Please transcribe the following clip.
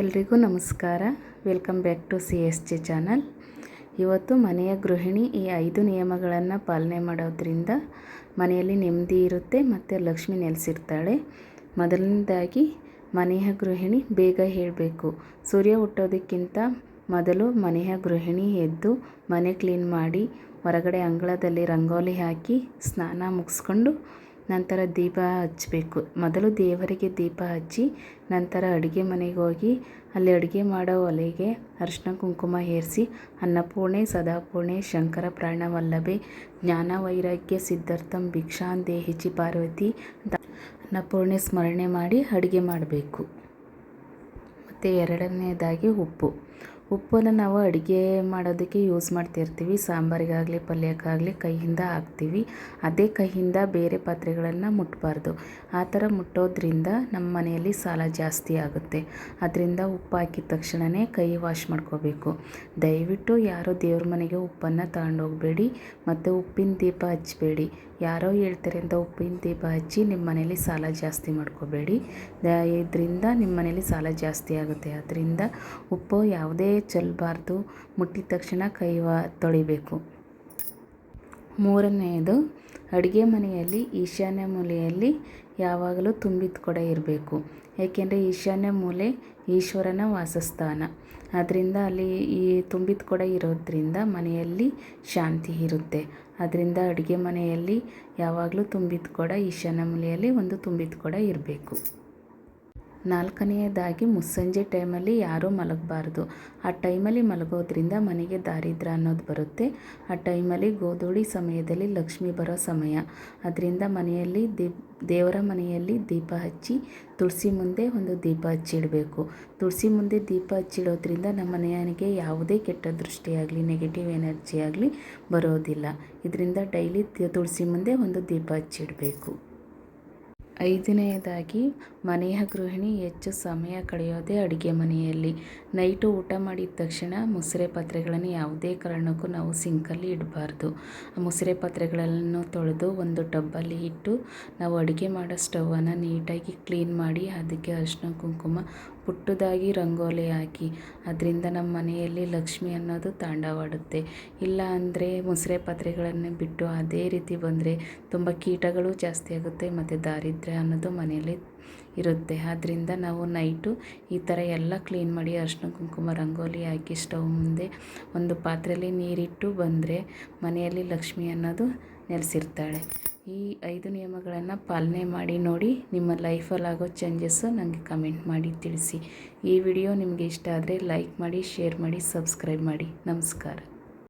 ಎಲ್ರಿಗೂ ನಮಸ್ಕಾರ. Welcome back to C S G channel ಇವತ್ತು ಮನೆಯ ಗೃಹಿಣಿ ಈ ಐದು ನಿಯಮಗಳನ್ನು ಪಾಲನೆ ಮಾಡೋದ್ರಿಂದ ಮನೆಯಲ್ಲಿ ನೆಮ್ಮದಿ ಇರುತ್ತೆ ಮತ್ತು ಲಕ್ಷ್ಮಿ ನೆಲೆಸಿರ್ತಾಳೆ. ಮೊದಲನೇದಾಗಿ ಮನೆಯ ಗೃಹಿಣಿ ಬೇಗ ಹೇಳಬೇಕು. ಸೂರ್ಯ ಹುಟ್ಟೋದಕ್ಕಿಂತ ಮೊದಲು ಮನೆಯ ಗೃಹಿಣಿ ಎದ್ದು ಮನೆ ಕ್ಲೀನ್ ಮಾಡಿ, ಹೊರಗಡೆ ಅಂಗಳದಲ್ಲಿ ರಂಗೋಲಿ ಹಾಕಿ ಸ್ನಾನ ಮುಗಿಸ್ಕೊಂಡು ನಂತರ ದೀಪ ಹಚ್ಚಬೇಕು. ಮೊದಲು ದೇವರಿಗೆ ದೀಪ ಹಚ್ಚಿ, ನಂತರ ಅಡುಗೆ ಮನೆಗೆ ಹೋಗಿ, ಅಲ್ಲಿ ಅಡುಗೆ ಮಾಡೋ ಒಲೆಗೆ ಅರಿಶಿನ, ಕುಂಕುಮ ಏರಿಸಿ ಅನ್ನಪೂರ್ಣೆ, ಸದಾಪೂರ್ಣೆ, ಶಂಕರ ಪ್ರಾಣವಲ್ಲಭೆ ಜ್ಞಾನ, ವೈರಾಗ್ಯ, ಸಿದ್ಧಾರ್ಥಂ ಭಿಕ್ಷಾನ್ ದೇಹಿಚಿ, ಪಾರ್ವತಿ, ಅನ್ನಪೂರ್ಣೆ ಸ್ಮರಣೆ ಮಾಡಿ ಅಡುಗೆ ಮಾಡಬೇಕು. ಮತ್ತು ಎರಡನೇದಾಗಿ ಉಪ್ಪು. ಉಪ್ಪನ್ನು ನಾವು ಅಡುಗೆ ಮಾಡೋದಕ್ಕೆ ಯೂಸ್ ಮಾಡ್ತಿರ್ತೀವಿ. ಸಾಂಬಾರಿಗಾಗಲಿ, ಪಲ್ಯಕ್ಕಾಗಲಿ ಕೈಯಿಂದ ಹಾಕ್ತೀವಿ. ಅದೇ ಕೈಯಿಂದ ಬೇರೆ ಪಾತ್ರೆಗಳನ್ನು ಮುಟ್ಟಬಾರ್ದು ಆ ಥರ ಮುಟ್ಟೋದ್ರಿಂದ ನಮ್ಮ ಮನೆಯಲ್ಲಿ ಸಾಲ ಜಾಸ್ತಿ ಆಗುತ್ತೆ. ಅದರಿಂದ ಉಪ್ಪು ಹಾಕಿದ ತಕ್ಷಣವೇ ಕೈ ವಾಶ್ ಮಾಡ್ಕೋಬೇಕು. ದಯವಿಟ್ಟು ಯಾರೋ ದೇವ್ರ ಮನೆಗೆ ಉಪ್ಪನ್ನು ತಗೊಂಡೋಗಬೇಡಿ ಮತ್ತು ಉಪ್ಪಿನ ದೀಪ ಹಚ್ಚಬೇಡಿ. ಯಾರೋ ಹೇಳ್ತಾರೆ ಅಂತ ಉಪ್ಪಿನ ದೀಪ ಹಚ್ಚಿ ನಿಮ್ಮ ಮನೇಲಿ ಸಾಲ ಜಾಸ್ತಿ ಮಾಡ್ಕೋಬೇಡಿ. ಇದರಿಂದ ನಿಮ್ಮ ಮನೇಲಿ ಸಾಲ ಜಾಸ್ತಿ ಆಗುತ್ತೆ. ಅದರಿಂದ ಉಪ್ಪು ಯಾವುದೇ ಚೆಲ್ಲಬಾರ್ದು ಮುಟ್ಟಿದ ತಕ್ಷಣ ಕೈ ತೊಳಿಬೇಕು. ಮೂರನೆಯದು, ಅಡುಗೆ ಮನೆಯಲ್ಲಿ ಈಶಾನ್ಯ ಮೂಲೆಯಲ್ಲಿ ಯಾವಾಗಲೂ ತುಂಬಿದ ಕೊಡ ಇರಬೇಕು. ಏಕೆಂದರೆ ಈಶಾನ್ಯ ಮೂಲೆ ಈಶ್ವರನ ವಾಸಸ್ಥಾನ. ಅದರಿಂದ ಅಲ್ಲಿ ಈ ತುಂಬಿದ ಕೊಡ ಇರೋದ್ರಿಂದ ಮನೆಯಲ್ಲಿ ಶಾಂತಿ ಇರುತ್ತೆ. ಅದರಿಂದ ಅಡುಗೆ ಮನೆಯಲ್ಲಿ ಯಾವಾಗಲೂ ತುಂಬಿದ ಕೊಡ ಈಶಾನ್ಯ ಮೂಲೆಯಲ್ಲಿ ಒಂದು ತುಂಬಿದ ಕೊಡ ಇರಬೇಕು. ನಾಲ್ಕನೆಯದಾಗಿ ಮುಸ್ಸಂಜೆ ಟೈಮಲ್ಲಿ ಯಾರೂ ಮಲಗಬಾರ್ದು. ಆ ಟೈಮಲ್ಲಿ ಮಲಗೋದ್ರಿಂದ ಮನೆಗೆ ದಾರಿದ್ರ ಅನ್ನೋದು ಬರುತ್ತೆ. ಆ ಟೈಮಲ್ಲಿ ಗೋಧೂಳಿ ಸಮಯದಲ್ಲಿ ಲಕ್ಷ್ಮಿ ಬರೋ ಸಮಯ. ಅದರಿಂದ ಮನೆಯಲ್ಲಿ ದೀಪ್, ದೇವರ ಮನೆಯಲ್ಲಿ ದೀಪ ಹಚ್ಚಿ ತುಳಸಿ ಮುಂದೆ ಒಂದು ದೀಪ ಹಚ್ಚಿಡಬೇಕು. ತುಳಸಿ ಮುಂದೆ ದೀಪ ಹಚ್ಚಿಡೋದ್ರಿಂದ ನಮ್ಮ ಮನೆಯನಿಗೆ ಯಾವುದೇ ಕೆಟ್ಟ ದೃಷ್ಟಿಯಾಗಲಿ ನೆಗೆಟಿವ್ ಎನರ್ಜಿ ಆಗಲಿ ಬರೋದಿಲ್ಲ. ಇದರಿಂದ ಡೈಲಿ ತುಳಸಿ ಮುಂದೆ ಒಂದು ದೀಪ ಹಚ್ಚಿಡಬೇಕು. ಐದನೆಯದಾಗಿ, ಮನೆಯ ಗೃಹಿಣಿ ಹೆಚ್ಚು ಸಮಯ ಕಳೆಯೋದೇ ಅಡುಗೆ ಮನೆಯಲ್ಲಿ. ನೈಟು ಊಟ ಮಾಡಿದ ತಕ್ಷಣ ಮುಸುರೆ ಪಾತ್ರೆಗಳನ್ನು ಯಾವುದೇ ಕಾರಣಕ್ಕೂ ನಾವು ಸಿಂಕಲ್ಲಿ ಇಡಬಾರ್ದು. ಮುಸುರೆ ಪಾತ್ರೆಗಳನ್ನು ತೊಳೆದು ಒಂದು ಟಬ್ಬಲ್ಲಿ ಇಟ್ಟು ನಾವು ಅಡುಗೆ ಮಾಡೋ ಸ್ಟವನ್ನು ನೀಟಾಗಿ ಕ್ಲೀನ್ ಮಾಡಿ, ಅದಕ್ಕೆ ಅರಿಶಿನ, ಕುಂಕುಮ ಪುಟ್ಟದಾಗಿ ರಂಗೋಲಿ ಹಾಕಿ, ಅದರಿಂದ ನಮ್ಮ ಮನೆಯಲ್ಲಿ ಲಕ್ಷ್ಮಿ ಅನ್ನೋದು ತಾಂಡವಾಡುತ್ತೆ. ಇಲ್ಲ ಅಂದರೆ ಮುಸುರೆ ಪತ್ರೆಗಳನ್ನು ಬಿಟ್ಟು ಅದೇ ರೀತಿ ಬಂದರೆ ತುಂಬ ಕೀಟಗಳು ಜಾಸ್ತಿ ಆಗುತ್ತೆ ಮತ್ತು ದಾರಿದ್ರ್ಯ ಅನ್ನೋದು ಮನೆಯಲ್ಲಿ ಇರುತ್ತೆ. ಆದ್ದರಿಂದ ನಾವು ನೈಟು ಈ ಥರ ಎಲ್ಲ ಕ್ಲೀನ್ ಮಾಡಿ ಅರಿಶಿನ ಕುಂಕುಮ, ರಂಗೋಲಿ ಹಾಕಿ ಸ್ಟವ್ ಮುಂದೆ ಒಂದು ಪಾತ್ರೆಯಲ್ಲಿ ನೀರಿಟ್ಟು ಬಂದರೆ ಮನೆಯಲ್ಲಿ ಲಕ್ಷ್ಮಿ ಅನ್ನೋದು ನೆಲೆಸಿರ್ತಾಳೆ. ಈ ಐದು ನಿಯಮಗಳನ್ನು ಪಾಲನೆ ಮಾಡಿ ನೋಡಿ ನಿಮ್ಮ ಲೈಫಲ್ಲಾಗೋ ಚೇಂಜಸ್ಸು ನನಗೆ ಕಮೆಂಟ್ ಮಾಡಿ ತಿಳಿಸಿ. ಈ ವಿಡಿಯೋ ನಿಮಗೆ ಇಷ್ಟ ಆದರೆ ಲೈಕ್ ಮಾಡಿ ಶೇರ್ ಮಾಡಿ ಸಬ್ಸ್ಕ್ರೈಬ್ ಮಾಡಿ. ನಮಸ್ಕಾರ.